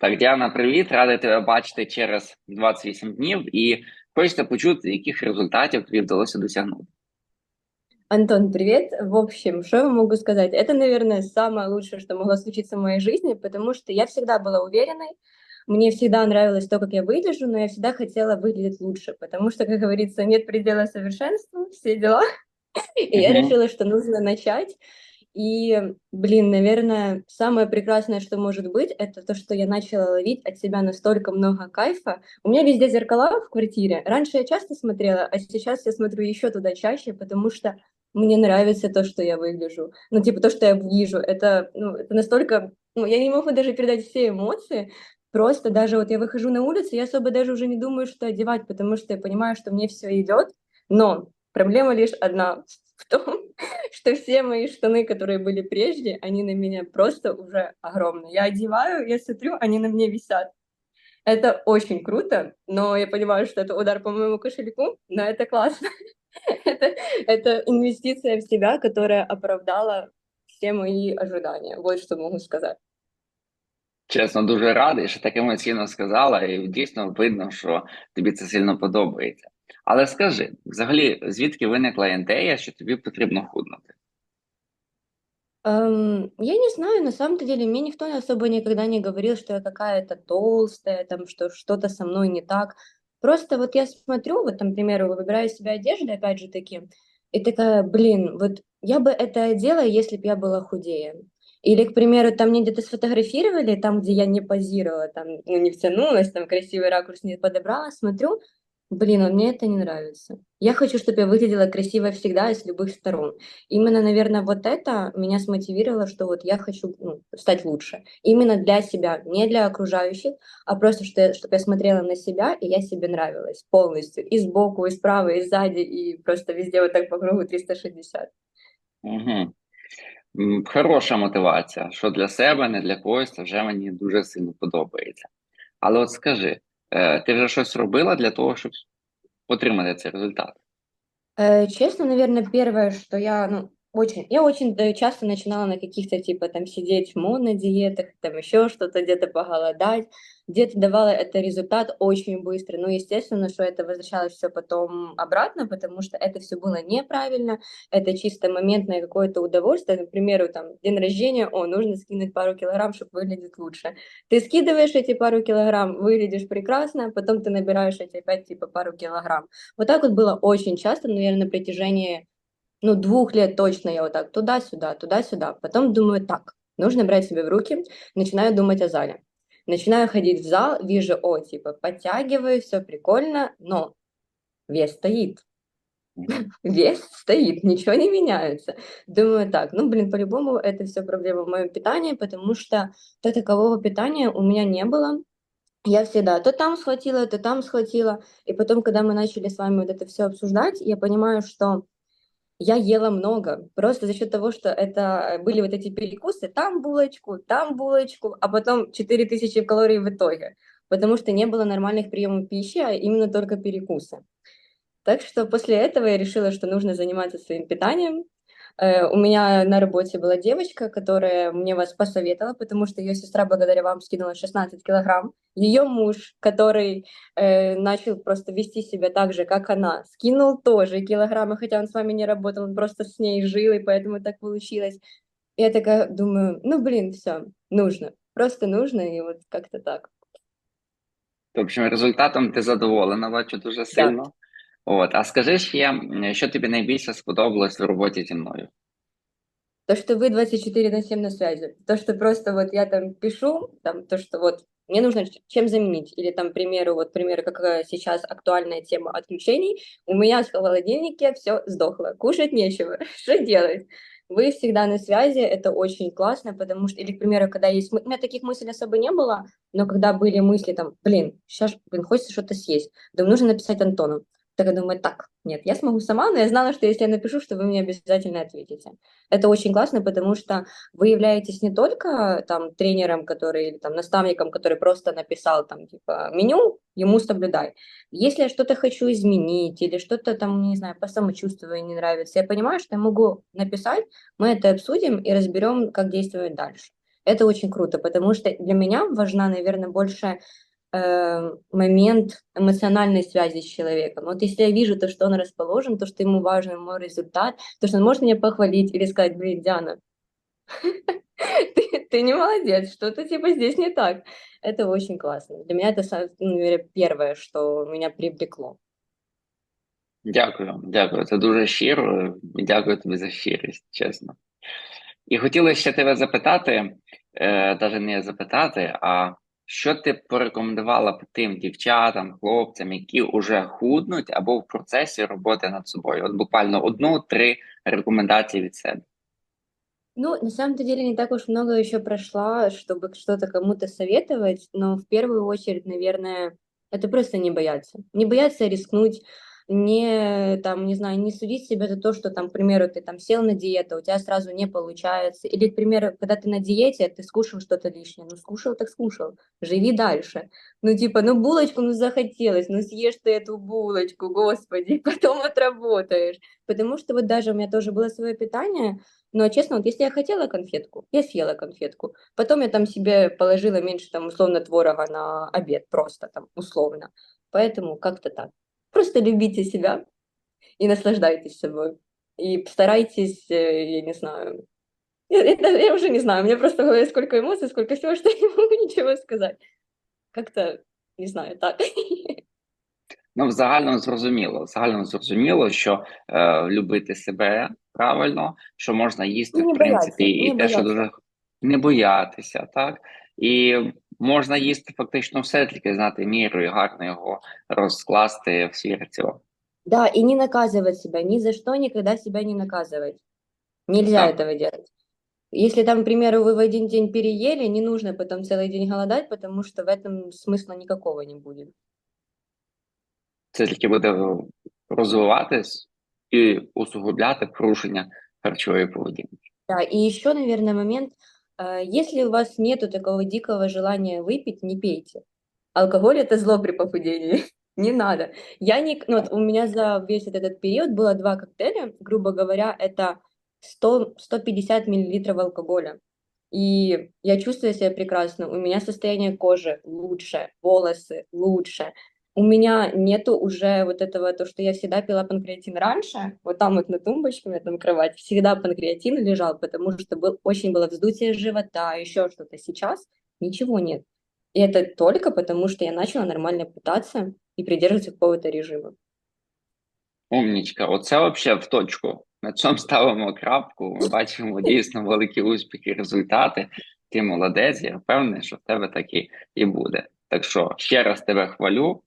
Так, Діана, привіт, радий тебе бачити через 28 днів і хочеться почути, яких результатів тобі вдалося досягнути. Антон, привет. В общем, что я могу сказать? Это, наверное, самое лучшее, что могло случиться в моей жизни, потому что я всегда была уверенной, мне всегда нравилось то, как я выгляжу, но я всегда хотела выглядеть лучше, потому что, как говорится, нет предела совершенству, все дела. И я Мгм. решила, что нужно начать. И, блин, наверное, самое прекрасное, что может быть, это то, что я начала ловить от себя настолько много кайфа. У меня везде зеркала в квартире. Раньше я часто смотрела, а сейчас я смотрю еще туда чаще, потому что мне нравится то, что я выгляжу. Ну, типа, то, что я вижу. Это, ну, это настолько... Ну, я не могу даже передать все эмоции. Просто даже вот я выхожу на улицу, я особо даже уже не думаю, что одевать, потому что я понимаю, что мне все идет. Но проблема лишь одна в том, что все мои штаны, которые были прежде, они на меня просто уже огромные. Я одеваю, я смотрю, они на мне висят. Это очень круто, но я понимаю, что это удар по моему кошельку, но это классно. Это, это инвестиция в себя, которая оправдала все мои ожидания. Вот что могу сказать. Чесно, дуже радий, що так емоційно сказала, і дійсно видно, що тобі це сильно подобається. Але скажи, взагалі, звідки виникла ідея, що тобі потрібно худнути? Эм, я не знаю, на самом-то деле мне никто особо никогда не говорил, что я какая-то толстая, там, что что-то со мной не так. Просто вот я смотрю, вот там, к примеру, выбираю себе одежду, опять же таки, и такая, блин, вот я бы это одела, если бы я была худее. Или, к примеру, там мне где-то сфотографировали, там, где я не позировала, там, ну, не втянулась, там, красивый ракурс не подобрала, смотрю, блин, а мне это не нравится. Я хочу, чтобы я выглядела красиво всегда и с любых сторон. Именно, наверное, вот это меня смотивировало, что вот я хочу ну, стать лучше. Именно для себя, не для окружающих, а просто, что я, чтобы я смотрела на себя, и я себе нравилась полностью. И сбоку, и справа, и сзади, и просто везде вот так по кругу 360. Угу. Хороша мотивація, що для себе, не для когось, це вже мені дуже сильно подобається. Але от скажи, е, ти вже щось робила для того, щоб отримати цей результат? Честно, наверное, первое, что я, ну, очень, я очень да, часто начинала на каких-то, типа, там, сидеть в монодиетах, там, еще что-то, где-то поголодать, где-то давала это результат очень быстро. Ну, естественно, что это возвращалось все потом обратно, потому что это все было неправильно, это чисто моментное какое-то удовольствие. Например, там, день рождения, о, нужно скинуть пару килограмм, чтобы выглядеть лучше. Ты скидываешь эти пару килограмм, выглядишь прекрасно, потом ты набираешь эти опять, типа, пару килограмм. Вот так вот было очень часто, наверное, на протяжении ну, двух лет точно я вот так туда-сюда, туда-сюда. Потом думаю, так, нужно брать себя в руки, начинаю думать о зале. Начинаю ходить в зал, вижу, о, типа, подтягиваю, все прикольно, но вес стоит. Вес стоит, ничего не меняется. Думаю, так, ну, блин, по-любому это все проблема в моем питании, потому что то такового питания у меня не было. Я всегда то там схватила, то там схватила. И потом, когда мы начали с вами вот это все обсуждать, я понимаю, что я ела много, просто за счет того, что это были вот эти перекусы, там булочку, там булочку, а потом 4000 калорий в итоге, потому что не было нормальных приемов пищи, а именно только перекусы. Так что после этого я решила, что нужно заниматься своим питанием. Э, у меня на работе была девочка, которая мне вас посоветовала, потому что ее сестра благодаря вам скинула 16 килограмм. Ее муж, который э, начал просто вести себя так же, как она, скинул тоже килограммы, хотя он с вами не работал, он просто с ней жил, и поэтому так получилось. Я такая думаю, ну блин, все, нужно, просто нужно, и вот как-то так. В общем, результатом ти задоволена, бачу дуже сильно. От, а скажи ще, що тобі найбільше сподобалось в роботі зі мною? То, что вы 24 на 7 на связи. То, что просто вот я там пишу, там, то, что вот мне нужно чем заменить. Или там, к примеру, вот, примеры, как э, сейчас актуальная тема отключений. У меня в холодильнике все сдохло, кушать нечего. Что делать? Вы всегда на связи, это очень классно, потому что, или, к примеру, когда есть... У меня таких мыслей особо не было, но когда были мысли там, блин, сейчас, блин, хочется что-то съесть, думаю, нужно написать Антону. Так я думаю, так, нет, я смогу сама, но я знала, что если я напишу, что вы мне обязательно ответите. Это очень классно, потому что вы являетесь не только там тренером, который, или там наставником, который просто написал там типа меню, ему соблюдай. Если я что-то хочу изменить или что-то там, не знаю, по самочувствию не нравится, я понимаю, что я могу написать, мы это обсудим и разберем, как действовать дальше. Это очень круто, потому что для меня важна, наверное, больше э, момент эмоциональной связи с человеком. Вот если я вижу то, что он расположен, то, что ему важен мой результат, то, что он может меня похвалить или сказать, блин, Диана, ты, ты не молодец, что-то типа здесь не так. Это очень классно. Для меня это, ну, наверное, первое, что меня привлекло. Дякую, дякую. Це дуже щиро. Дякую тобі за щирість, чесно. І хотілося ще тебе запитати, е, навіть не запитати, а що ти порекомендувала б тим дівчатам, хлопцям, які вже худнуть або в процесі роботи над собою? От буквально одну-три рекомендації від себе. Ну, на самом-то деле не так уж много еще прошла, чтобы что-то кому-то советовать, но в первую очередь, наверное, это просто не бояться. Не бояться рискнуть, не, там, не знаю, не судить себя за то, что, там, к примеру, ты там сел на диету, у тебя сразу не получается. Или, к примеру, когда ты на диете, ты скушал что-то лишнее. Ну, скушал, так скушал. Живи дальше. Ну, типа, ну, булочку, ну, захотелось, ну, съешь ты эту булочку, господи, потом отработаешь. Потому что вот даже у меня тоже было свое питание, но, честно, вот если я хотела конфетку, я съела конфетку. Потом я там себе положила меньше, там, условно, творога на обед, просто там, условно. Поэтому как-то так. Просто любите себя и наслаждайтесь собой. И старайтесь, э, я не знаю, я, я, уже не знаю, у меня просто в голове сколько эмоций, сколько всего, что я не могу ничего сказать. Как-то, не знаю, так. Ну, в загальному зрозуміло, в загальному зрозуміло, що е, любити себе правильно, що можна їсти, Не в принципі, бояться, і те, що дуже не боятися, так? І можна їсти фактично все, тільки знати міру і гарно його розкласти в свій раціон. Да, и не наказывать себя, ни за что никогда себя не наказывать. Нельзя Да. этого делать. Если там, к примеру, вы в один день переели, не нужно потом целый день голодать, потому что в этом смысла никакого не будет. Це тільки буде розвиватись і усугубляти порушення харчової поведінки. Да, и еще, наверное, момент, э, если у вас нету такого дикого желания выпить, не пейте. Алкоголь это зло при похудении. Не надо. Я не, ну, вот у меня за весь этот период было два коктейля, грубо говоря, это 100-150 миллилитров алкоголя. И я чувствую себя прекрасно. У меня состояние кожи лучше, волосы лучше У меня нету уже вот этого, то, что я всегда пила панкреатин раньше, вот там вот на тумбочке, у меня там кровать, всегда панкреатин лежал, потому что был, очень было вздутие живота, еще что-то. Сейчас ничего нет. И это только потому, что я начала нормально питаться и придерживаться какого-то режима. Умнічка, оце взагалі в точку. На цьому ставимо крапку. Ми бачимо дійсно великі успіхи, результати. Ти молодець, я впевнений, що в тебе такі і буде. Так що ще раз тебе хвалю,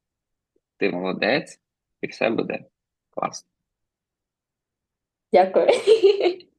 ти молодець, і все буде класно. Дякую.